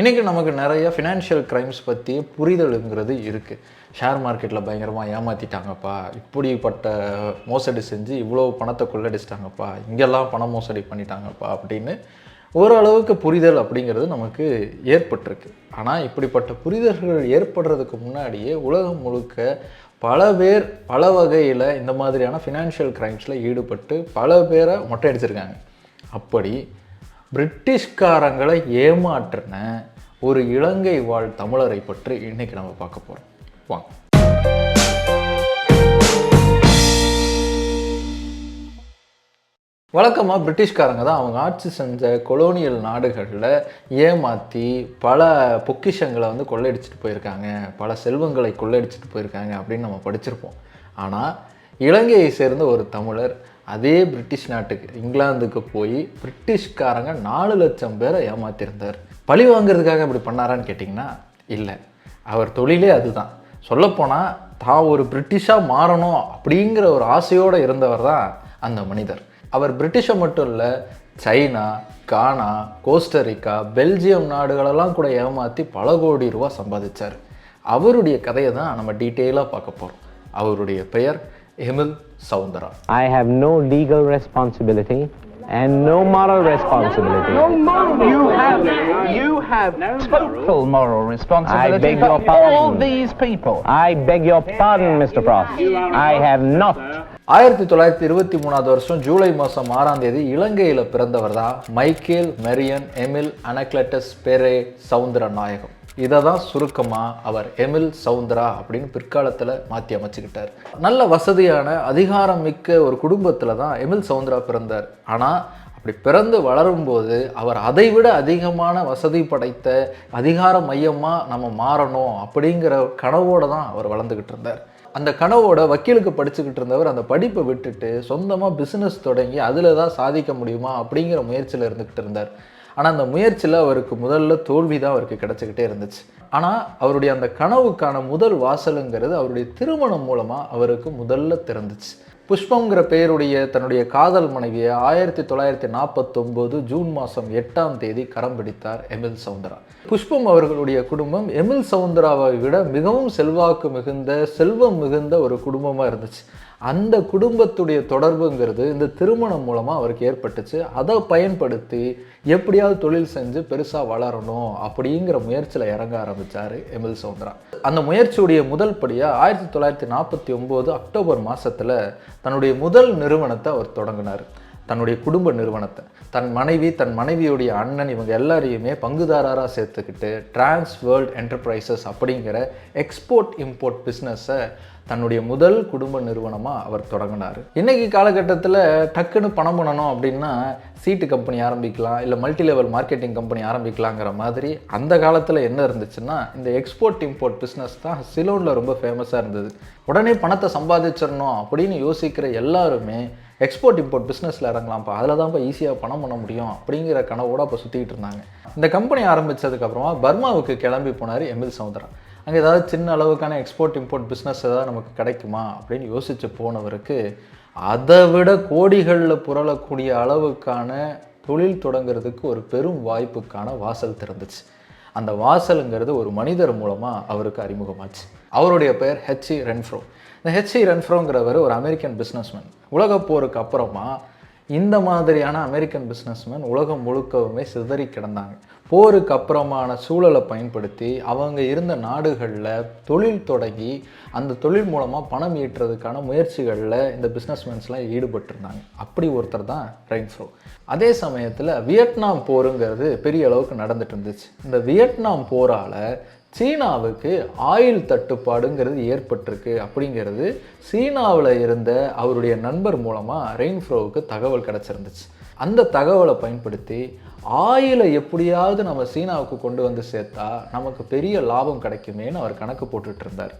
இன்றைக்கி நமக்கு நிறைய ஃபினான்ஷியல் க்ரைம்ஸ் பற்றி புரிதலுங்கிறது இருக்குது ஷேர் மார்க்கெட்டில் பயங்கரமாக ஏமாற்றிட்டாங்கப்பா இப்படிப்பட்ட மோசடி செஞ்சு இவ்வளோ பணத்தை கொள்ளடிச்சிட்டாங்கப்பா. இங்கெல்லாம் பண மோசடி பண்ணிட்டாங்கப்பா அப்படின்னு ஓரளவுக்கு புரிதல் அப்படிங்கிறது நமக்கு ஏற்பட்டிருக்கு. ஆனால் இப்படிப்பட்ட புரிதல்கள் ஏற்படுறதுக்கு முன்னாடியே உலகம் முழுக்க பல பேர் பல வகையில் இந்த மாதிரியான ஃபினான்ஷியல் க்ரைம்ஸில் ஈடுபட்டு பல பேரை மொட்டை அடிச்சிருக்காங்க. அப்படி பிரிட்டிஷ்காரங்களை ஏமாற்றின ஒரு இலங்கை வாழ் தமிழரை பற்றி இன்னைக்கு நம்ம பார்க்க போகிறோம் வாங்க. வழக்கமாக பிரிட்டிஷ்காரங்க தான் அவங்க ஆட்சி செஞ்ச கொலோனியல் நாடுகளில் ஏமாற்றி பல பொக்கிஷங்களை வந்து கொள்ளையடிச்சிட்டு போயிருக்காங்க. பல செல்வங்களை கொள்ளையடிச்சிட்டு போயிருக்காங்க அப்படின்னு நம்ம படிச்சிருப்போம். ஆனால் இலங்கையை சேர்ந்த ஒரு தமிழர் அதே பிரிட்டிஷ் நாட்டுக்கு இங்கிலாந்துக்கு போய் பிரிட்டிஷ்காரங்க நாலு லட்சம் பேரை ஏமாத்திருந்தார். பழி வாங்குறதுக்காக இப்படி பண்ணாரான்னு கேட்டிங்கன்னா இல்லை. அவர் தொழிலே அதுதான். சொல்லப்போனால் தான் ஒரு பிரிட்டிஷாக மாறணும் அப்படிங்கிற ஒரு ஆசையோடு இருந்தவர் தான் அந்த மனிதர். அவர் பிரிட்டிஷை மட்டும் இல்லை China Ghana Costa Rica Belgium நாடுகளெல்லாம் கூட ஏமாற்றி பல கோடி ரூபா சம்பாதிச்சார். அவருடைய கதையை தான் நம்ம டீட்டெயிலாக பார்க்க போகிறோம் அவருடைய பெயர் Emil Soundara I have no legal responsibility and no moral responsibility. You have, you have total moral responsibility I beg for your all pardon. these people. I beg your pardon, Mr. Frost. I have not. ஆயிரத்தி தொள்ளாயிரத்தி இருபத்தி மூணாவது வருஷம் ஜூலை மாதம் ஆறாம் தேதி இலங்கையில் பிறந்தவர் தான் Michael Marian Emil Anacletus Pere Soundaranayagam இதை தான் சுருக்கமாக அவர் எமில் சவுந்தரா அப்படின்னு பிற்காலத்தில் மாற்றி அமைச்சுக்கிட்டார். நல்ல வசதியான அதிகாரம் மிக்க ஒரு குடும்பத்தில் தான் எமில் சவுந்தரா பிறந்தார். ஆனால் அப்படி பிறந்து வளரும்போது அவர் அதைவிட அதிகமான வசதி படைத்த அதிகார மையமாக நம்ம மாறணும் அப்படிங்கிற கனவோடு தான் அவர் வளர்ந்துக்கிட்டு இருந்தார். அந்த கனவோட வக்கீலுக்கு படிச்சுக்கிட்டு இருந்தவர் அந்த படிப்பை விட்டுட்டு சொந்தமாக பிஸ்னஸ் தொடங்கி அதில் தான் சாதிக்க முடியுமா அப்படிங்கிற முயற்சியில் இருந்துக்கிட்டு இருந்தார். ஆனால் அந்த முயற்சியில் அவருக்கு முதல்ல தோல்வி தான் அவருக்கு கிடச்சிக்கிட்டே இருந்துச்சு. ஆனால் அவருடைய அந்த கனவுக்கான முதல் வாசலுங்கிறது அவருடைய திருமணம் மூலமாக அவருக்கு முதல்ல திறந்துச்சு புஷ்பங்கிற பெயருடைய தன்னுடைய காதல் மனைவியை ஆயிரத்தி தொள்ளாயிரத்தி நாற்பத்தொம்போது ஜூன் மாதம் எட்டாம் தேதி கரம் பிடித்தார் எமில் சவுந்தரா. புஷ்பம் அவர்களுடைய குடும்பம் எமில் சவுந்தராவை விட மிகவும் செல்வாக்கு மிகுந்த செல்வம் மிகுந்த ஒரு குடும்பமாக இருந்துச்சு. அந்த குடும்பத்துடைய தொடர்புங்கிறது இந்த திருமணம் மூலமாக அவருக்கு ஏற்பட்டுச்சு. அதை பயன்படுத்தி எப்படியாவது தொழில் செஞ்சு பெருசாக வளரணும் அப்படிங்கிற முயற்சியில் இறங்க ஆரம்பித்தார் எமில் சவுந்தரா. அந்த முயற்சியுடைய முதல் படியாக ஆயிரத்தி தொள்ளாயிரத்தி நாற்பத்தி ஒம்பது அக்டோபர் மாதத்தில் தன்னுடைய முதல் நிறுவனத்தை அவர் தொடங்கினார். தன்னுடைய குடும்ப நிறுவனத்தை. தன் மனைவி தன் மனைவியுடைய அண்ணன் இவங்க எல்லாரையுமே பங்குதாரராக சேர்த்துக்கிட்டு டிரான்ஸ் வேர்ல்ட் என்டர்பிரைசஸ் அப்படிங்கிற எக்ஸ்போர்ட் இம்போர்ட் பிஸ்னஸை தன்னுடைய முதல் குடும்ப நிறுவனமாக அவர் தொடங்கினார். இன்றைக்கி காலகட்டத்தில் டக்குன்னு பணம் பண்ணணும் அப்படின்னா சீட்டு கம்பெனி ஆரம்பிக்கலாம் இல்லை மல்டி லெவல் மார்க்கெட்டிங் கம்பெனி ஆரம்பிக்கலாங்கிற மாதிரி அந்த காலத்தில் என்ன இருந்துச்சுன்னா இந்த எக்ஸ்போர்ட் இம்போர்ட் பிஸ்னஸ் தான் சிலோனில் ரொம்ப ஃபேமஸாக இருந்தது. உடனே பணத்தை சம்பாதிச்சிடணும் அப்படின்னு யோசிக்கிற எல்லாருமே எக்ஸ்போர்ட் இம்போர்ட் பிஸ்னஸில் இறங்கலாம்ப்பா அதில் தான்ப்பா ஈஸியாக பணம் பண்ண முடியும் அப்படிங்கிற கனவோடு அப்போ சுற்றிக்கிட்டு இருந்தாங்க. இந்த கம்பெனி ஆரம்பித்ததுக்கப்புறமா பர்மாவுக்கு கிளம்பி போனார் எம்எல் சவுந்தரா அங்கே ஏதாவது சின்ன அளவுக்கான எக்ஸ்போர்ட் இம்போர்ட் பிஸ்னஸ் ஏதாவது நமக்கு கிடைக்குமா அப்படின்னு யோசித்து போனவருக்கு அதை விட கோடிகளில் புரளக்கூடிய அளவுக்கான தொழில் தொடங்குறதுக்கு ஒரு பெரும் வாய்ப்புக்கான வாசல் திறந்துச்சு. அந்த வாசலுங்கிறது ஒரு மனிதர் மூலமாக அவருக்கு அறிமுகமாச்சு. அவருடைய பெயர் ஹெச்இ ரென்ஃப்ரோ இந்த ஹெச்இ ரென்ஃப்ரோங்கிறவர் ஒரு அமெரிக்கன் பிஸ்னஸ்மேன் உலகப் போருக்கு அப்புறமா இந்த மாதிரியான அமெரிக்கன் பிஸ்னஸ்மேன் உலகம் முழுக்கவுமே சிதறி கிடந்தாங்க. போருக்கு அப்புறமான சூழலை பயன்படுத்தி அவங்க இருந்த நாடுகளில் தொழில் தொடங்கி அந்த தொழில் மூலமாக பணம் ஈட்டுறதுக்கான முயற்சிகளில் இந்த பிஸ்னஸ்மேன்ஸ்லாம் ஈடுபட்டிருந்தாங்க அப்படி ஒருத்தர் தான் ரெயின்ஃப்ரோ அதே சமயத்தில் வியட்நாம் போருங்கிறது பெரிய அளவுக்கு நடந்துட்டு இருந்துச்சு. இந்த வியட்நாம் போரால் சீனாவுக்கு ஆயில் தட்டுப்பாடுங்கிறது ஏற்பட்டிருக்கு அப்படிங்கிறது சீனாவில் இருந்த அவருடைய நண்பர் மூலமாக ரெயின்ஃப்ரோவுக்கு தகவல் கிடச்சிருந்துச்சு. அந்த தகவலை பயன்படுத்தி ஆயிலை எப்படியாவது நம்ம சீனாவுக்கு கொண்டு வந்து சேர்த்தா நமக்கு பெரிய லாபம் கிடைக்குமேன்னு அவர் கணக்கு போட்டுட்டு இருந்தார்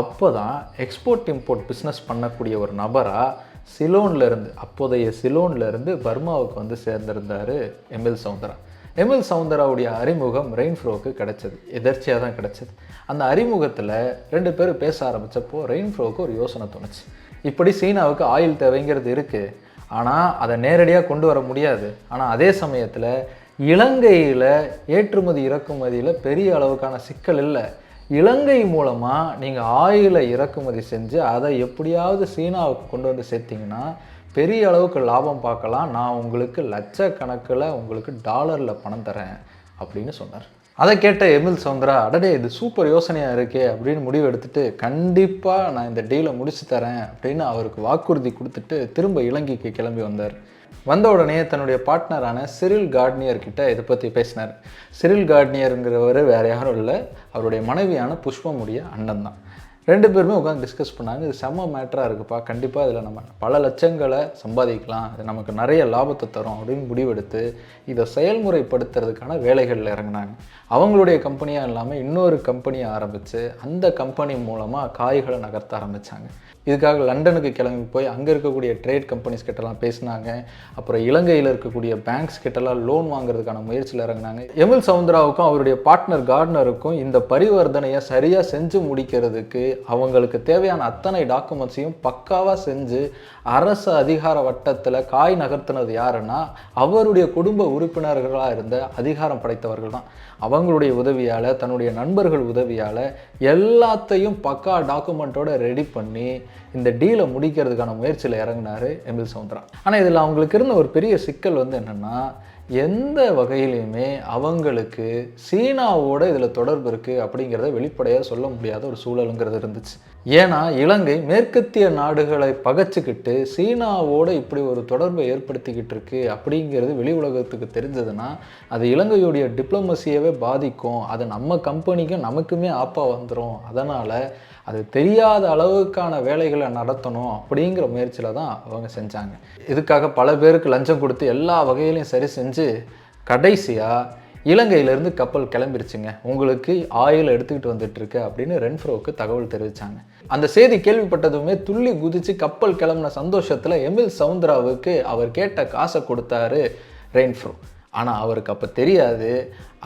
அப்போ தான் எக்ஸ்போர்ட் இம்போர்ட் பிஸ்னஸ் பண்ணக்கூடிய ஒரு நபராக சிலோன்லேருந்து அப்போதைய சிலோன்லேருந்து பர்மாவுக்கு வந்து சேர்ந்திருந்தார் எம்எல் சவுந்தரா. எம்எல் சவுந்தராவுடைய அறிமுகம் ரெயின்ஃப்ரோவுக்கு கிடைச்சது. எதர்ச்சியாக தான் கிடச்சிது. அந்த அறிமுகத்தில் ரெண்டு பேரும் பேச ஆரம்பித்தப்போ ரெயின்ஃப்ரோவுக்கு ஒரு யோசனை தோணுச்சு. இப்படி சீனாவுக்கு ஆயில் தேவைங்கிறது இருக்குது ஆனால் அதை நேரடியாக கொண்டு வர முடியாது. ஆனால் அதே சமயத்தில் இலங்கையில் ஏற்றுமதி இறக்குமதியில் பெரிய அளவுக்கான சிக்கல் இல்லை. இலங்கை மூலமாக நீங்கள் ஆயிலை இறக்குமதி செஞ்சு அதை எப்படியாவது சீனாவுக்கு கொண்டு வந்து சேர்த்திங்கன்னா பெரிய அளவுக்கு லாபம் பார்க்கலாம். நான் உங்களுக்கு லட்சக்கணக்கில் உங்களுக்கு டாலரில் பணம் தரேன் அப்படின்னு சொன்னார். அதை கேட்ட எமில் சவுந்தரா அடடே இது சூப்பர் யோசனையாக இருக்கே அப்படின்னு முடிவு எடுத்துட்டு கண்டிப்பாக நான் இந்த டீலை முடிச்சு தரேன் அப்படின்னு அவருக்கு வாக்குறுதி கொடுத்துட்டு திரும்ப இலங்கைக்கு கிளம்பி வந்தார். வந்த உடனே தன்னுடைய பார்ட்னரான சிரில் கார்ட்னியர் கிட்ட இதை பற்றி பேசினார். சிரில் கார்ட்னியருங்கிறவர் வேற யாரும் இல்லை. அவருடைய மனைவியான புஷ்பமுடைய அண்ணன் தான். ரெண்டு பேருமே உட்காந்து டிஸ்கஸ் பண்ணாங்க. இது செம்ம மேட்டராக இருக்குப்பா. கண்டிப்பாக இதில் நம்ம பல லட்சங்களை சம்பாதிக்கலாம். இது நமக்கு நிறைய லாபத்தை தரும் அப்படின்னு முடிவெடுத்து இதை செயல்முறைப்படுத்துறதுக்கான வேலைகளில் இறங்கினாங்க. அவங்களுடைய கம்பெனியாக இல்லாமல் இன்னொரு கம்பெனியை ஆரம்பித்து அந்த கம்பெனி மூலமாக காய்களை நகர்த்த ஆரம்பித்தாங்க இதுக்காக லண்டனுக்கு கிளம்பி போய் அங்கே இருக்கக்கூடிய ட்ரேட் கம்பெனிஸ் கிட்டலாம் பேசினாங்க. அப்புறம் இலங்கையில் இருக்கக்கூடிய பேங்க்ஸ் கிட்டலாம் லோன் வாங்குறதுக்கான முயற்சியில் இறங்கினாங்க. எமில் சவுந்தராவுக்கும் அவருடைய பார்ட்னர் கார்ட்னருக்கும் இந்த பரிவர்த்தனையை சரியாக செஞ்சு முடிக்கிறதுக்கு அவங்களுக்கு தேவையான அத்தனை டாக்குமெண்ட்ஸையும் பக்காவாக செஞ்சு அரசு அதிகார வட்டத்தில் காய் நகர்த்தினது யாருன்னா அவருடைய குடும்ப உறுப்பினர்களாக இருந்த அதிகாரம் படைத்தவர்கள் தான். அவங்களுடைய உதவியால் தன்னுடைய நண்பர்கள் உதவியால் எல்லாத்தையும் பக்கா டாக்குமெண்ட்டோட ரெடி பண்ணி இந்த டீலை முடிக்கிறதுக்கான முயற்சியில் இறங்கினார் எமில் சவுந்தரா. ஆனால் இதில் அவங்களுக்கு இருந்த ஒரு பெரிய சிக்கல் வந்து என்னென்னா எந்த வகையிலையுமே அவங்களுக்கு சீனாவோட இதில் தொடர்பு இருக்குது அப்படிங்கிறத வெளிப்படையாக சொல்ல முடியாத ஒரு சூழலுங்கிறது இருந்துச்சு. ஏன்னா இலங்கை மேற்கத்திய நாடுகளை பகைச்சிக்கிட்டு சீனாவோட இப்படி ஒரு தொடர்பை ஏற்படுத்திக்கிட்டு இருக்கு அப்படிங்கிறது வெளி உலகத்துக்கு தெரிஞ்சதுன்னா அது இலங்கையுடைய டிப்ளமசியவே பாதிக்கும். அது நம்ம கம்பெனிக்கும் நமக்குமே ஆப்பாக வந்துடும் அதனால் அது தெரியாத அளவுக்கான வேலைகளை நடத்தணும் அப்படிங்கிற முயற்சியில் தான் அவங்க செஞ்சாங்க. இதுக்காக பல பேருக்கு லஞ்சம் கொடுத்து எல்லா வகையிலையும் சரி செஞ்சு கடைசியாக இலங்கையிலேருந்து கப்பல் கிளம்பிருச்சுங்க. உங்களுக்கு ஆயில் எடுத்துக்கிட்டு வந்துட்டு இருக்கு அப்படின்னு ரென்ஃப்ரோவுக்கு தகவல் தெரிவித்தாங்க அந்த செய்தி கேள்விப்பட்டதுமே துள்ளி குதித்து கப்பல் கிளம்புன சந்தோஷத்தில் எமில் சவுந்தராவுக்கு அவர் கேட்ட காசை கொடுத்தாரு ரெயின்ஃப்ரோ ஆனால் அவருக்கு அப்போ தெரியாது.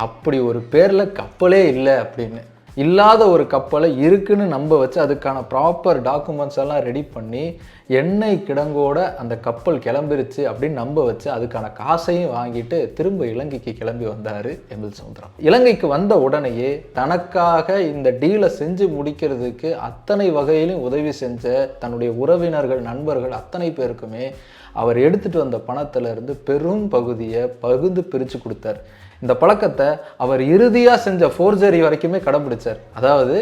அப்படி ஒரு பேரில் கப்பலே இல்லை அப்படின்னு. இல்லாத ஒரு கப்பலை இருக்குன்னு நம்ப வச்சு அதுக்கான ப்ராப்பர் டாக்குமெண்ட்ஸ் எல்லாம் ரெடி பண்ணி எண்ணெய் கிடங்கோட அந்த கப்பல் கிளம்பிருச்சு அப்படின்னு நம்ப வச்சு அதுக்கான காசையும் வாங்கிட்டு திரும்ப இலங்கைக்கு கிளம்பி வந்தார் எமில் சமுத்திரா இலங்கைக்கு வந்த உடனேயே தனக்காக இந்த டீலை செஞ்சு முடிக்கிறதுக்கு அத்தனை வகையிலும் உதவி செஞ்ச தன்னுடைய உறவினர்கள் நண்பர்கள் அத்தனை பேருக்குமே அவர் எடுத்துகிட்டு வந்த பணத்திலிருந்து பெரும் பகுதியை பகுந்து பிரித்து கொடுத்தார். இந்த பழக்கத்தை அவர் இறுதியாக செஞ்ச ஃபோர்ஜரி வரைக்குமே கடைபிடிச்சார். அதாவது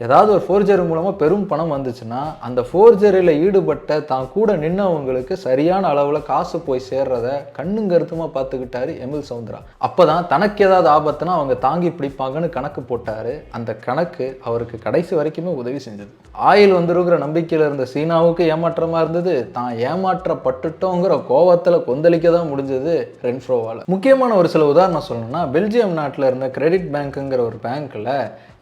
ஏதாவது ஒரு ஃபோர்ஜர் மூலமாக பெரும் பணம் வந்துச்சுன்னா அந்த ஃபோர்ஜரியில் ஈடுபட்ட தான் கூட நின்னவங்களுக்கு சரியான அளவில் காசு போய் சேர்றத கண்ணும் கருத்துமாக பார்த்துக்கிட்டாரு எமில் சவுந்தரா. அப்போ தான் தனக்கு ஏதாவது ஆபத்துனா அவங்க தாங்கி பிடிப்பாங்கன்னு கணக்கு போட்டார். அந்த கணக்கு அவருக்கு கடைசி வரைக்குமே உதவி செஞ்சது. ஆயில் வந்துருங்கிற நம்பிக்கையில் இருந்த சீனாவுக்கு ஏமாற்றமாக இருந்தது. தான் ஏமாற்றப்பட்டுட்டோங்கிற கோவத்தில் கொந்தளிக்க தான் முடிஞ்சது ரென்ஃப்ரோவால். முக்கியமான ஒரு சில உதாரணம் சொல்லணும்னா பெல்ஜியம் நாட்டில் இருந்த கிரெடிட் பேங்க்குங்கிற ஒரு பேங்க்கில்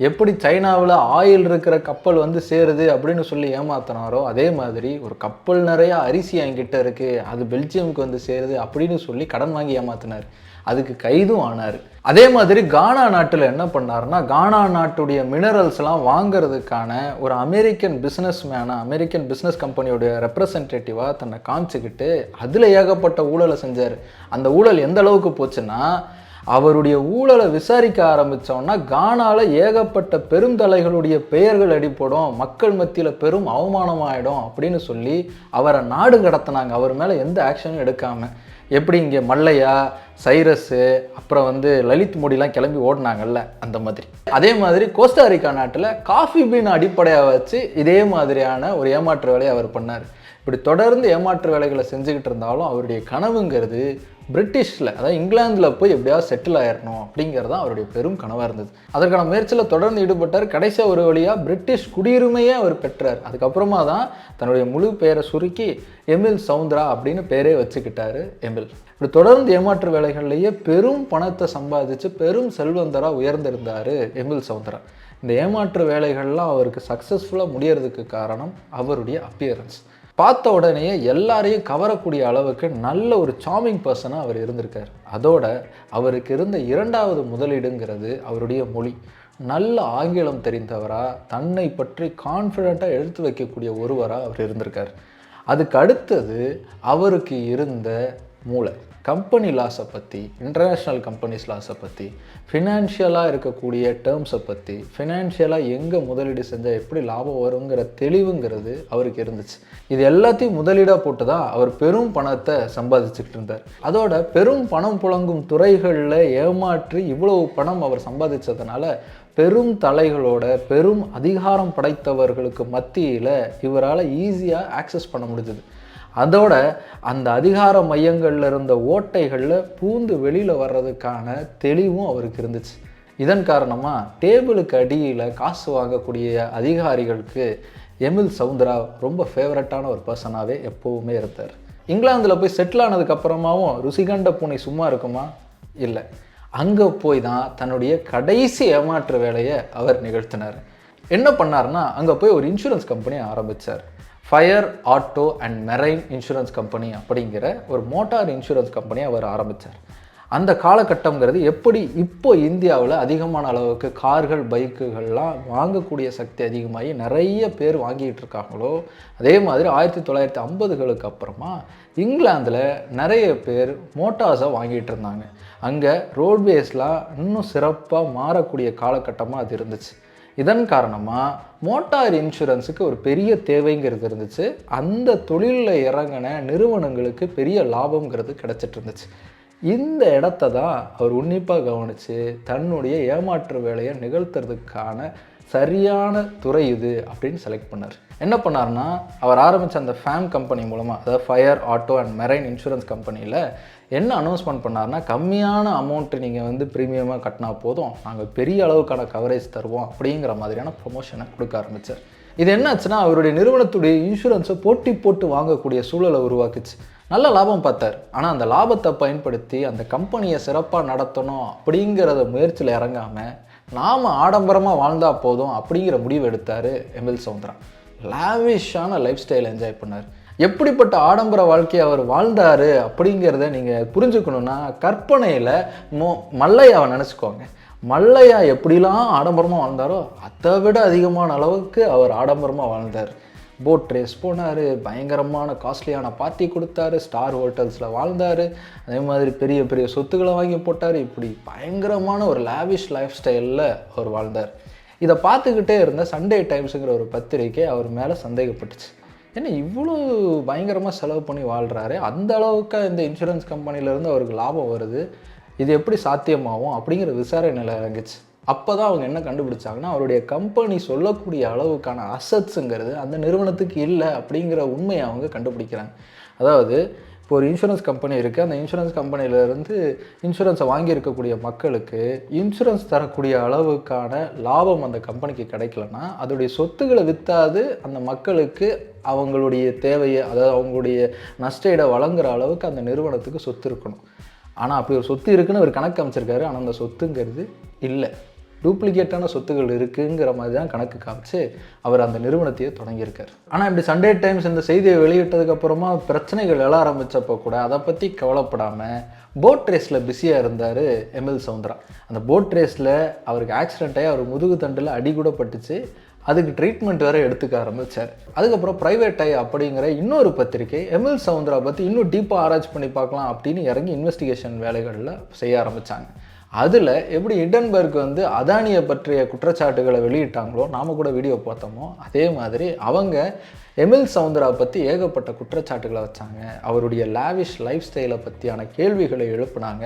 எப்படி சைனாவில் ஆயில் இருக்கிற கப்பல் வந்து சேருது அப்படின்னு சொல்லி ஏமாத்தினாரோ அதே மாதிரி ஒரு கப்பல் நிறைய அரிசி என்கிட்ட இருக்குது அது பெல்ஜியமுக்கு வந்து சேருது அப்படின்னு சொல்லி கடன் வாங்கி ஏமாத்தினார். அதுக்கு கைதும் ஆனார். அதே மாதிரி கானா நாட்டில் என்ன பண்ணாருன்னா கானா நாட்டுடைய மினரல்ஸ்லாம் வாங்குறதுக்கான ஒரு அமெரிக்கன் பிஸ்னஸ் மேனை அமெரிக்கன் பிஸ்னஸ் கம்பெனியோடைய ரெப்ரசன்டேட்டிவாக தன்னை காமிச்சுக்கிட்டு அதில் ஏகப்பட்ட ஊழலை செஞ்சார். அந்த ஊழல் எந்த அளவுக்கு போச்சுன்னா அவருடைய ஊழலை விசாரிக்க ஆரம்பித்தோன்னா கானால ஏகப்பட்ட பெருந்தலைகளுடைய பெயர்கள் அடிப்படும் மக்கள் மத்தியில் பெரும் அவமானமாயிடும் அப்படின்னு சொல்லி அவரை நாடு கடத்தினாங்க. அவர் மேலே எந்த ஆக்ஷனும் எடுக்காமல் எப்படி இங்கே மல்லையா சைரஸு அப்புறம் வந்து லலித் மோடிலாம் கிளம்பி ஓடினாங்கல்ல அந்த மாதிரி. அதே மாதிரி கோஸ்டாரிக்கா நாட்டில் காஃபி பீன் அடிப்படையாக வச்சு இதே மாதிரியான ஒரு ஏமாற்று வேலையை அவர் பண்ணார். இப்படி தொடர்ந்து ஏமாற்று வேலைகளை செஞ்சுக்கிட்டு இருந்தாலும் அவருடைய கனவுங்கிறது பிரிட்டிஷில் அதாவது இங்கிலாந்தில் போய் எப்படியாவது செட்டில் ஆயிடணும் அப்படிங்கிறது தான் அவருடைய பெரும் கனவாக இருந்தது. அதற்கான முயற்சியில் தொடர்ந்து ஈடுபட்டார். கடைசியாக ஒரு வழியாக பிரிட்டிஷ் குடியுரிமையே அவர் பெற்றார். அதுக்கப்புறமா தான் தன்னுடைய முழு பெயரை சுருக்கி எமில் சவுந்தரா அப்படின்னு பேரே வச்சுக்கிட்டார் எமில். இப்படி தொடர்ந்து ஏமாற்று வேலைகள்லேயே பெரும் பணத்தை சம்பாதிச்சு பெரும் செல்வந்தராக உயர்ந்திருந்தார் எமில் சவுந்தரா. இந்த ஏமாற்று வேலைகள்லாம் அவருக்கு சக்ஸஸ்ஃபுல்லாக முடியறதுக்கு காரணம் அவருடைய அப்பியரன்ஸ் பார்த்த உடனே எல்லாரையும் கவரக்கூடிய அளவுக்கு நல்ல ஒரு சாமிங் பர்சனாக அவர் இருந்திருக்கார். அதோட அவருக்கு இருந்த இரண்டாவது முதலீடுங்கிறது அவருடைய மொழி. நல்ல ஆங்கிலம் தெரிந்தவராக தன்னை பற்றி கான்ஃபிடெண்ட்டாக எடுத்து வைக்கக்கூடிய ஒருவராக அவர் இருந்திருக்கார். அதுக்கு அடுத்தது அவருக்கு இருந்த மூளை. கம்பெனி லாஸை பற்றி இன்டர்நேஷ்னல் கம்பெனிஸ் லாஸை பற்றி ஃபினான்ஷியலாக இருக்கக்கூடிய டேர்ம்ஸை பற்றி ஃபினான்ஷியலாக எங்கே முதலீடு செஞ்சால் எப்படி லாபம் வருங்கிற தெளிவுங்கிறது அவருக்கு இருந்துச்சு. இது எல்லாத்தையும் முதலீடாக போட்டு தான் அவர் பெரும் பணத்தை சம்பாதிச்சுக்கிட்டு இருந்தார். அதோட பெரும் பணம் புழங்கும் துறைகளில் ஏமாற்றி இவ்வளவு பணம் அவர் சம்பாதிச்சதுனால பெரும் தலைகளோட பெரும் அதிகாரம் படைத்தவர்களுக்கு மத்தியில் இவரால் ஈஸியாக ஆக்சஸ் பண்ண முடிஞ்சது. அதோட அந்த அதிகார மையங்களில் இருந்த ஓட்டைகளில் பூந்து வெளியில் வர்றதுக்கான தெளிவும் அவருக்கு இருந்துச்சு. இதன் காரணமாக டேபிளுக்கு அடியில் காசு வாங்கக்கூடிய அதிகாரிகளுக்கு எமில் சவுந்தரா ரொம்ப ஃபேவரட்டான ஒரு பர்சனாகவே எப்போவுமே இருந்தார். இங்கிலாந்தில் போய் செட்டில் ஆனதுக்கப்புறமாவும் ருசிகண்ட பூனை சும்மா இருக்குமா? இல்லை. அங்கே போய் தான் தன்னுடைய கடைசி ஏமாற்று வேலையை அவர் நிகழ்த்தினார். என்ன பண்ணார்னா அங்கே போய் ஒரு இன்சூரன்ஸ் கம்பெனி ஆரம்பித்தார் fire auto and marine insurance company அப்படிங்கிற ஒரு மோட்டார் இன்சூரன்ஸ் கம்பெனி அவர் ஆரம்பித்தார் அந்த காலகட்டங்கிறது எப்படி இப்போ இந்தியாவில் அதிகமான அளவுக்கு கார்கள் பைக்குகள்லாம் வாங்கக்கூடிய சக்தி அதிகமாகி நிறைய பேர் வாங்கிட்டு இருக்காங்களோ அதே மாதிரி ஆயிரத்தி தொள்ளாயிரத்தி ஐம்பதுகளுக்கு அப்புறமா இங்கிலாந்தில் நிறைய பேர் மோட்டார்ஸை வாங்கிட்டு இருந்தாங்க. அங்கே ரோட்வேஸ்லாம் இன்னும் சிறப்பாக மாறக்கூடிய காலகட்டமாக அது இருந்துச்சு. இதன் காரணமாக மோட்டார் இன்சூரன்ஸுக்கு ஒரு பெரிய தேவைங்கிறது இருந்துச்சு. அந்த தொழிலில் இறங்கின நிறுவனங்களுக்கு பெரிய லாபங்கிறது கிடச்சிட்டு இருந்துச்சு. இந்த இடத்த தான் அவர் உன்னிப்பாக கவனித்து தன்னுடைய ஏமாற்று வேலையை நிகழ்த்துறதுக்கான சரியான துறை இது அப்படின்னு செலக்ட் பண்ணார். என்ன பண்ணார்னா அவர் ஆரம்பித்த அந்த ஃபேம் கம்பெனி மூலமாக அதாவது fire auto and marine insurance கம்பெனியில் என்ன அனௌன்ஸ்மெண்ட் பண்ணார்னா கம்மியான அமௌண்ட்டு நீங்கள் வந்து ப்ரீமியமாக கட்டினா போதும் நாங்கள் பெரிய அளவுக்கான கவரேஜ் தருவோம் அப்படிங்கிற மாதிரியான ப்ரொமோஷனை கொடுக்க ஆரம்பித்தார் இது என்னாச்சுன்னா அவருடைய நிறுவனத்துடைய இன்சூரன்ஸை போட்டி போட்டு வாங்கக்கூடிய சூழலை உருவாக்குச்சு. நல்ல லாபம் பார்த்தார். ஆனால் அந்த லாபத்தை பயன்படுத்தி அந்த கம்பெனியை சிறப்பாக நடத்தணும் அப்படிங்கிறத முயற்சியில் இறங்காமல் நாம் ஆடம்பரமாக வாழ்ந்தால் போதும் அப்படிங்கிற முடிவு எடுத்தார் எம்எல் சவுந்தரா. லாவிஷான லைஃப் ஸ்டைல் என்ஜாய் பண்ணார். எப்படிப்பட்ட ஆடம்பர வாழ்க்கையை அவர் வாழ்ந்தார் அப்படிங்கிறத நீங்கள் புரிஞ்சுக்கணுன்னா கற்பனையில் மோ மல்லையாவை நினச்சிக்கோங்க. மல்லையா எப்படிலாம் ஆடம்பரமாக வாழ்ந்தாரோ அதை விட அதிகமான அளவுக்கு அவர் ஆடம்பரமாக வாழ்ந்தார். போட் ரேஸ் போனார் பயங்கரமான காஸ்ட்லியான பார்ட்டி கொடுத்தாரு ஸ்டார் ஹோட்டல்ஸில் வாழ்ந்தார். அதே மாதிரி பெரிய பெரிய சொத்துக்களை வாங்கி போட்டார். இப்படி பயங்கரமான ஒரு லாவிஷ் லைஃப் ஸ்டைலில் அவர் வாழ்ந்தார். இதை பார்த்துக்கிட்டே இருந்த சண்டே டைம்ஸுங்கிற ஒரு பத்திரிக்கை அவர் மேலே சந்தேகப்பட்டுச்சு. ஏன்னா இவ்வளோ பயங்கரமாக செலவு பண்ணி வாழ்கிறாரு அந்த அளவுக்கு இந்த இன்சூரன்ஸ் கம்பெனிலேருந்து அவருக்கு லாபம் வருது. இது எப்படி சாத்தியமாகும் அப்படிங்கிற விசாரணையில் இறங்குச்சு. அப்போ தான் அவங்க என்ன கண்டுபிடிச்சாங்கன்னா அவருடைய கம்பெனி சொல்லக்கூடிய அளவுக்கான அசட்ஸுங்கிறது அந்த நிறுவனத்துக்கு இல்லை அப்படிங்கிற உண்மையை அவங்க கண்டுபிடிக்கிறாங்க. அதாவது இப்போ ஒரு இன்சூரன்ஸ் கம்பெனி இருக்குது அந்த இன்சூரன்ஸ் கம்பெனியிலேருந்து இன்சூரன்ஸை வாங்கியிருக்கக்கூடிய மக்களுக்கு இன்சூரன்ஸ் தரக்கூடிய அளவுக்கான லாபம் அந்த கம்பெனிக்கு கிடைக்கலன்னா அதோடைய சொத்துக்களை விற்றாது அந்த மக்களுக்கு அவங்களுடைய தேவையை அதாவது அவங்களுடைய நஷ்டஈடை வழங்குற அளவுக்கு அந்த நிறுவனத்துக்கு சொத்து இருக்கணும். ஆனால் அப்படி ஒரு சொத்து இருக்குன்னு ஒரு கணக்கு அமைச்சிருக்காரு. ஆனால் அந்த சொத்துங்கிறது இல்லை. டூப்ளிகேட்டான சொத்துகள் இருக்குங்கிற மாதிரி தான் கணக்கு காமிச்சு அவர் அந்த நிறுவனத்தையே தொடங்கியிருக்கார். ஆனால் இப்படி சண்டே டைம்ஸ் இந்த செய்தியை வெளியிட்டதுக்கப்புறமா பிரச்சனைகள் எழ ஆரம்பித்தப்போ கூட அதை பற்றி கவலைப்படாமல் போட் ரேஸில் பிஸியாக இருந்தார் எம்எல் சவுந்தரா அந்த போட் ரேஸில் அவருக்கு ஆக்சிடென்ட் ஆகி அவர் முதுகு தண்டில் அடி கூட பட்டுச்சு. அதுக்கு ட்ரீட்மெண்ட் வேறு எடுத்துக்க ஆரம்பித்தார் அதுக்கப்புறம் ப்ரைவேட் ஐ அப்படிங்கிற இன்னொரு பத்திரிகை எம்எல் சவுந்தரா பற்றி இன்னும் டீப்பாக ஆராய்ச்சி பண்ணி பார்க்கலாம் அப்படின்னு இறங்கி இன்வெஸ்டிகேஷன் வேலைகளில் செய்ய ஆரம்பித்தாங்க அதில் எப்படி இடன்பர்க் வந்து அதானியை பற்றிய குற்றச்சாட்டுகளை வெளியிட்டாங்களோ நாம் கூட வீடியோ பார்த்தோமோ அதே மாதிரி அவங்க எமில் சவுந்தரா பற்றி ஏகப்பட்ட குற்றச்சாட்டுகளை வச்சாங்க. அவருடைய லாவிஷ் லைஃப் ஸ்டைலை பற்றியான கேள்விகளை எழுப்புனாங்க.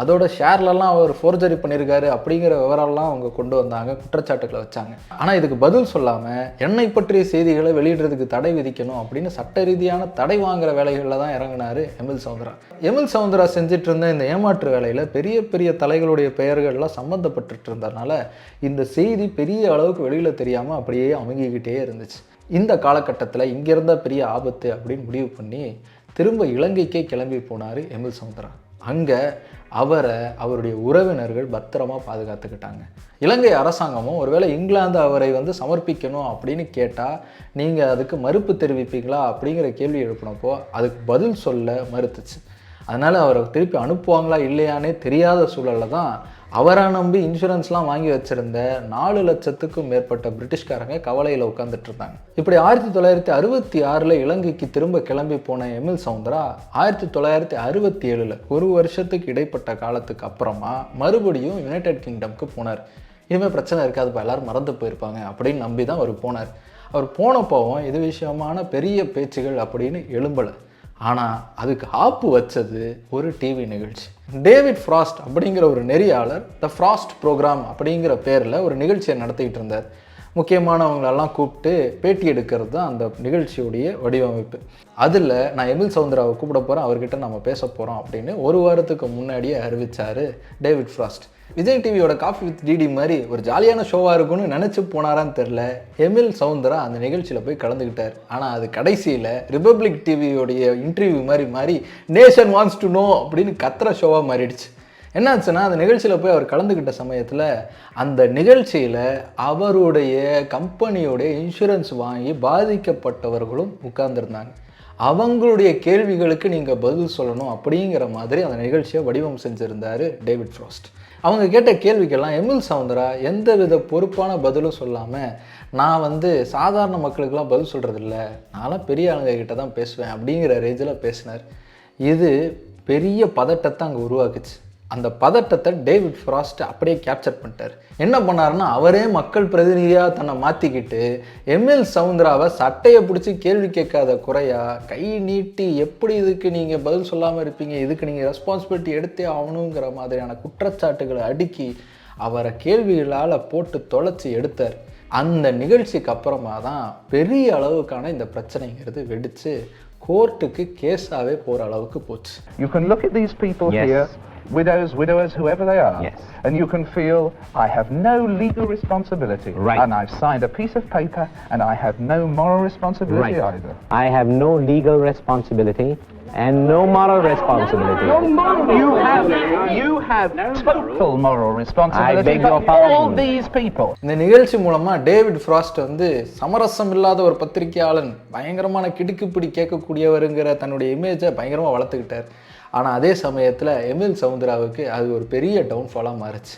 அதோட ஷேர்லலாம் அவர் ஃபோர்ஜரி பண்ணியிருக்காரு அப்படிங்கிற விவரம்லாம் அவங்க கொண்டு வந்தாங்க குற்றச்சாட்டுகளை வச்சாங்க. ஆனால் இதுக்கு பதில் சொல்லாமல் என்னை பற்றிய செய்திகளை வெளியிடுறதுக்கு தடை விதிக்கணும் அப்படின்னு சட்ட ரீதியான தடை வாங்குற வேலைகளில் தான் இறங்கினார் எமில் சவுந்தரா. எமில் சவுந்தரா செஞ்சிட்டு இருந்த இந்த ஏமாற்று வேலையில் பெரிய பெரிய குழந்தைகளுடைய பெயர்கள்லாம் சம்மந்தப்பட்டுட்டு இருந்ததுனால இந்த செய்தி பெரிய அளவுக்கு வெளியில் தெரியாமல் அப்படியே அமுங்கிக்கிட்டே இருந்துச்சு. இந்த காலகட்டத்தில் இங்கே இருந்தால் பெரிய ஆபத்து அப்படின்னு முடிவு பண்ணி திரும்ப இலங்கைக்கே கிளம்பி போனார் எமில் சவுந்தரா அங்கே அவரை அவருடைய உறவினர்கள் பத்திரமா பாதுகாத்துக்கிட்டாங்க. இலங்கை அரசாங்கமும் ஒருவேளை இங்கிலாந்து அவரை வந்து சமர்ப்பிக்கணும் அப்படின்னு கேட்டால் நீங்கள் அதுக்கு மறுப்பு தெரிவிப்பீங்களா அப்படிங்கிற கேள்வி எழுப்பினப்போ அதுக்கு பதில் சொல்ல மறுத்துச்சு. அதனால் அவரை திருப்பி அனுப்புவாங்களா இல்லையானே தெரியாத சூழலில் தான் அவரை நம்பி இன்சூரன்ஸ்லாம் வாங்கி வச்சுருந்த நாலு லட்சத்துக்கும் மேற்பட்ட பிரிட்டிஷ்காரங்க கவலையில் உட்காந்துட்டு இருந்தாங்க. இப்படி ஆயிரத்தி தொள்ளாயிரத்தி அறுபத்தி ஆறில் இலங்கைக்கு திரும்ப கிளம்பி போன எமில் சவுந்தரா ஆயிரத்தி தொள்ளாயிரத்தி அறுபத்தி ஏழில் ஒரு வருஷத்துக்கு இடைப்பட்ட காலத்துக்கு அப்புறமா மறுபடியும் யுனைடெட் கிங்டம்க்கு போனார். இனிமேல் பிரச்சனை இருக்காதுப்பா எல்லாரும் மறந்து போயிருப்பாங்க அப்படின்னு நம்பி தான் அவர் போனார். அவர் போனப்போவும் இது விஷயமான பெரிய பேச்சுகள் அப்படின்னு எழும்பலை. ஆனால் அதுக்கு ஆப்பு வச்சது ஒரு டிவி நிகழ்ச்சி. டேவிட் ஃப்ராஸ்ட் அப்படிங்கிற ஒரு நெறியாளர் த ஃப்ராஸ்ட் ப்ரோக்ராம் அப்படிங்கிற பேரில் ஒரு நிகழ்ச்சியை நடத்திக்கிட்டு இருந்தார். முக்கியமானவங்களெல்லாம் கூப்பிட்டு பேட்டி எடுக்கிறது தான் அந்த நிகழ்ச்சியுடைய வடிவமைப்பு. அதில் நான் எமில் சவுந்தராவை கூப்பிட போகிறேன் அவர்கிட்ட நம்ம பேச போகிறோம் அப்படின்னு ஒரு வாரத்துக்கு முன்னாடியே அறிவித்தார் டேவிட் ஃப்ராஸ்ட். விஜய் டிவியோட காஃபி வித் டிடி மாதிரி ஒரு ஜாலியான ஷோவாக இருக்கும்னு நினச்சி போனாரான்னு தெரில எமில் சவுந்தரா அந்த நிகழ்ச்சியில் போய் கலந்துக்கிட்டார் ஆனால் அது கடைசியில் ரிப்பப்ளிக் டிவியோடைய இன்டர்வியூ மாதிரி மாறி நேஷன் வாண்ட்ஸ் டு நோ அப்படின்னு கத்துற ஷோவாக மாறிடுச்சு. என்னாச்சுன்னா அந்த நிகழ்ச்சியில் போய் அவர் கலந்துக்கிட்ட சமயத்தில் அந்த நிகழ்ச்சியில் அவருடைய கம்பெனியோடைய இன்சூரன்ஸ் வாங்கி பாதிக்கப்பட்டவர்களும் உட்கார்ந்துருந்தாங்க. அவங்களுடைய கேள்விகளுக்கு நீங்கள் பதில் சொல்லணும் அப்படிங்கிற மாதிரி அந்த நிகழ்ச்சியை வடிவம் செஞ்சுருந்தார் டேவிட் ஃப்ராஸ்ட். அவங்க கேட்ட கேள்விக்கெல்லாம் எம்எல் சவுந்தரா எந்த வித பொறுப்பான பதிலும் சொல்லாமல் நான் வந்து சாதாரண மக்களுக்கெல்லாம் பதில் சொல்கிறதில்ல நான்லாம் பெரிய ஆளுங்க கிட்ட தான் பேசுவேன் அப்படிங்கிற ரேஞ்சில் பேசினார். இது பெரிய பதட்டத்தை அங்கே உருவாக்குச்சு. அந்த பதட்டத்தை டேவிட் ஃப்ராஸ்ட் அப்படியே கேப்சர் பண்ணிட்டார். என்ன பண்ணாருன்னா அவரே மக்கள் பிரதிநிதியாக தன்னை மாற்றிக்கிட்டு எம்எல் சவுந்தராவை சட்டையை பிடிச்சி கேள்வி கேட்காத குறையா கை நீட்டி எப்படி இதுக்கு நீங்கள் பதில் சொல்லாமல் இருப்பீங்க இதுக்கு நீங்கள் ரெஸ்பான்சிபிலிட்டி எடுத்தே ஆகணுங்கிற மாதிரியான குற்றச்சாட்டுகளை அடுக்கி அவரை கேள்விகளால் போட்டு தொலைச்சி எடுத்தார். அந்த நிகழ்ச்சிக்கு அப்புறமா தான் பெரிய அளவுக்கான இந்த பிரச்சனைங்கிறது வெடித்து கோர்ட்டுக்கு கேஸாகவே போகிற அளவுக்கு போச்சு You can look at these people Yes. here, widows, widowers, whoever they are, Yes. and you can feel I have no legal responsibility, Right. and I've signed a piece of paper, and I have no moral responsibility Right. either. I have no legal responsibility and no moral responsibility. You have, you have total moral responsibility I beg for your all pardon. these people. இந்த நிகழ்ச்சி மூலமாக David frost வந்து சமரசம் இல்லாத ஒரு பத்திரிகையாளன் பயங்கரமான கிடுக்குப்பிடி கேட்கக்கூடியவருங்கிற தன்னுடைய இமேஜை பயங்கரமாக வளர்த்துக்கிட்டார் ஆனால் அதே சமயத்தில் எமில் சவுந்தராவுக்கு அது ஒரு பெரிய டவுன்ஃபாலாக மாறுச்சு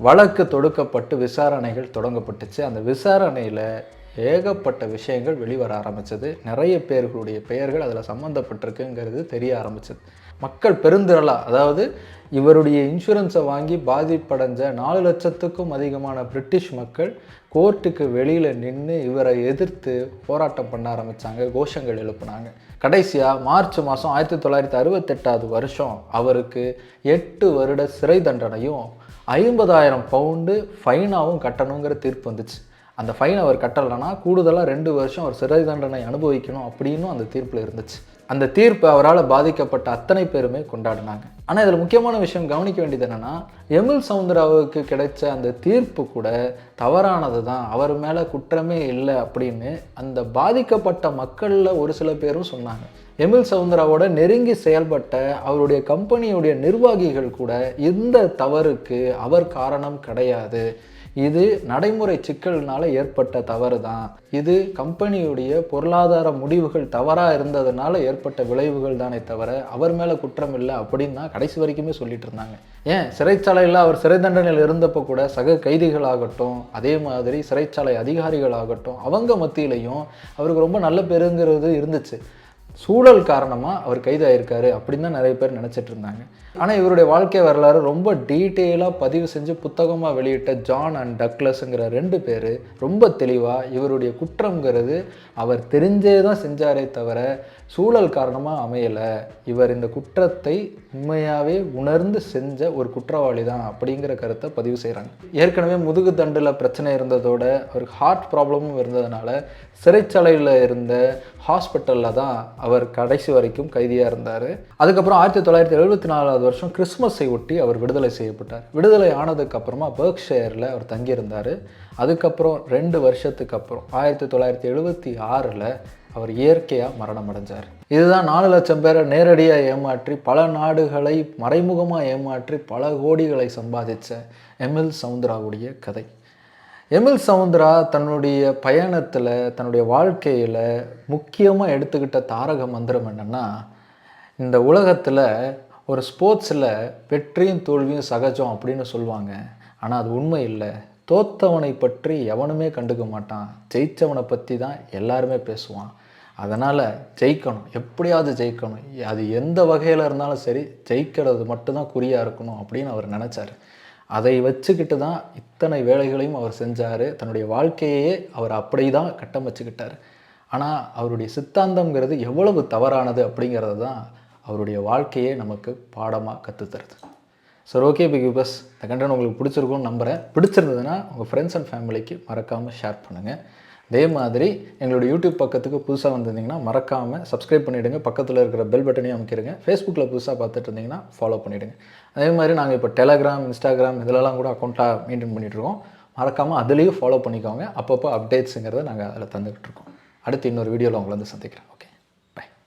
வழக்கு தொடுக்கப்பட்டு விசாரணைகள் தொடங்கப்பட்டுச்சு அந்த விசாரணையில் ஏகப்பட்ட விஷயங்கள் வெளிவர ஆரம்பிச்சது. நிறைய பேர்களுடைய பெயர்கள் அதில் சம்மந்தப்பட்டிருக்குங்கிறது தெரிய ஆரம்பிச்சது. மக்கள் பெருந்திரளா அதாவது இவருடைய இன்சூரன்ஸை வாங்கி பாதிப்படைஞ்ச நாலு லட்சத்துக்கும் அதிகமான பிரிட்டிஷ் மக்கள் கோர்ட்டுக்கு வெளியில் நின்று இவரை எதிர்த்து போராட்டம் பண்ண ஆரம்பித்தாங்க கோஷங்கள் எழுப்புனாங்க. கடைசியாக மார்ச் மாதம் ஆயிரத்தி தொள்ளாயிரத்தி அறுபத்தெட்டாவது வருஷம் அவருக்கு எட்டு வருட சிறை தண்டனையும் ஐம்பதாயிரம் பவுண்டு ஃபைனாகவும் கட்டணுங்கிற தீர்ப்பு வந்துச்சு. அந்த ஃபைன் அவர் கட்டலைன்னா கூடுதலாக ரெண்டு வருஷம் அவர் சிறை தண்டனை அனுபவிக்கணும் அப்படின்னும் அந்த தீர்ப்பில் இருந்துச்சு. அந்த தீர்ப்பு அவரால் பாதிக்கப்பட்ட அத்தனை பேருமே கொண்டாடினாங்க. ஆனால் இதில் முக்கியமான விஷயம் கவனிக்க வேண்டியது என்னென்னா எமில் சவுந்தராவுக்கு கிடைச்ச அந்த தீர்ப்பு கூட தவறானது தான் அவர் மேலே குற்றமே இல்லை அப்படின்னு அந்த பாதிக்கப்பட்ட மக்களில் ஒரு சில பேரும் சொன்னாங்க. எமில் சவுந்தராவோட நெருங்கி செயல்பட்ட அவருடைய கம்பெனியுடைய நிர்வாகிகள் கூட இந்த தவறுக்கு அவர் காரணம் கிடையாது. இது நடைமுறை சிக்கல்னால ஏற்பட்ட தவறு தான் இது கம்பெனியுடைய பொருளாதார முடிவுகள் தவறாக இருந்ததுனால ஏற்பட்ட விளைவுகள் தானே தவிர அவர் மேலே குற்றம் இல்லை அப்படின்னு தான் கடைசி வரைக்குமே சொல்லிட்டு இருந்தாங்க. ஏன்? சிறைச்சாலையில் அவர் சிறை தண்டனையில் இருந்தப்போ கூட சக கைதிகளாகட்டும் அதே மாதிரி சிறைச்சாலை அதிகாரிகளாகட்டும் அவங்க மத்தியிலையும் அவருக்கு ரொம்ப நல்ல பேருங்கிறது இருந்துச்சு. சூழல் காரணமாக அவர் கைதாயிருக்காரு அப்படின்னு தான் நிறைய பேர் நினச்சிட்டு இருந்தாங்க. ஆனால் இவருடைய வாழ்க்கை வரலாறு ரொம்ப டீட்டெயிலாக பதிவு செஞ்சு புத்தகமாக வெளியிட்ட ஜான் அண்ட் டக்லஸ்ங்கிற ரெண்டு பேர் ரொம்ப தெளிவாக இவருடைய குற்றங்கிறது அவர் தெரிஞ்சே தான் செஞ்சாரே தவிர சூழல் காரணமாக அமையலை. இவர் இந்த குற்றத்தை உண்மையாகவே உணர்ந்து செஞ்ச ஒரு குற்றவாளி தான் அப்படிங்கிற கருத்தை பதிவு செய்கிறாங்க ஏற்கனவே முதுகு தண்டில் பிரச்சனை இருந்ததோட அவருக்கு ஹார்ட் ப்ராப்ளமும் இருந்ததுனால சிறைச்சாலையில் இருந்த ஹாஸ்பிட்டலில் தான் அவர் கடைசி வரைக்கும் கைதியாக இருந்தார். அதுக்கப்புறம் ஆயிரத்தி தொள்ளாயிரத்தி எழுபத்தி நாலாவது வருஷம் கிறிஸ்மஸை ஒட்டி அவர் விடுதலை செய்யப்பட்டார். விடுதலை ஆனதுக்கப்புறமா பெர்க்ஷயரில் அவர் தங்கியிருந்தார். அதுக்கப்புறம் ரெண்டு வருஷத்துக்கு அப்புறம் ஆயிரத்தி தொள்ளாயிரத்தி எழுபத்தி ஆறில் அவர் இயற்கையாக மரணம் அடைஞ்சார். இதுதான் நாலு லட்சம் பேரை நேரடியாக ஏமாற்றி பல நாடுகளை மறைமுகமாக ஏமாற்றி பல கோடிகளை சம்பாதித்த எமில் சவுந்தராவுடைய கதை. எமில் சவுந்தரா தன்னுடைய பயணத்தில் தன்னுடைய வாழ்க்கையில் முக்கியமாக எடுத்துக்கிட்ட தாரக மந்திரம் என்னென்னா இந்த உலகத்தில் ஒரு ஸ்போர்ட்ஸில் வெற்றியும் தோல்வியும் சகஜம் அப்படின்னு சொல்லுவாங்க. ஆனால் அது உண்மை இல்லை. தோத்தவனை பற்றி எவனுமே கண்டுக்க மாட்டான். ஜெயித்தவனை பற்றி தான் எல்லாருமே பேசுவான். அதனால் ஜெயிக்கணும். எப்படியாவது ஜெயிக்கணும். அது எந்த வகையில் இருந்தாலும் சரி ஜெயிக்கிறது மட்டும்தான் குறியாக இருக்கணும் அப்படின்னு அவர் நினச்சார். அதை வச்சுக்கிட்டு தான் இத்தனை வேலைகளையும் அவர் செஞ்சார். தன்னுடைய வாழ்க்கையே அவர் அப்படி தான் கட்டமைச்சுக்கிட்டார் ஆனால் அவருடைய சித்தாந்தம்ங்கிறது எவ்வளவு தவறானது அப்படிங்கிறது தான் அவருடைய வாழ்க்கையே நமக்கு பாடமாக கற்றுத்தருது சார் ஓகே பிக் பஸ் இந்த கண்டென்ட் உங்களுக்கு பிடிச்சிருக்கும்னு நம்புகிறேன் பிடிச்சிருந்ததுன்னா உங்கள் ஃப்ரெண்ட்ஸ் அண்ட் ஃபேமிலிக்கு மறக்காமல் ஷேர் பண்ணுங்கள் அதே மாதிரி எங்களோட யூடியூப் பக்கத்துக்கு புதுசாக வந்திருந்தீங்கன்னா மறக்காமல் சப்ஸ்கிரைப் பண்ணிவிடுங்க பக்கத்தில் இருக்கிற பெல் பட்டனையும் அமைக்கிடுங்க. ஃபேஸ்புக்கில் புதுசாக பார்த்துட்டு இருந்தீங்கன்னா ஃபாலோ பண்ணிவிடுங்க அதே மாதிரி நாங்கள் இப்போ டெலகிராம் இன்ஸ்டாகிராம் இதிலலாம் கூட அக்கௌண்ட்டாக மெயின்டைன் பண்ணிகிட்ருக்கோம் மறக்காமல் அதுலேயும் ஃபாலோ பண்ணிக்கோங்க. அப்பப்போ அப்டேட்ஸுங்கிறத நாங்கள் அதில் தந்துக்கிட்டு இருக்கோம். அடுத்து இன்னொரு வீடியோவில் உங்களை வந்து சந்திக்கிறேன். ஓகே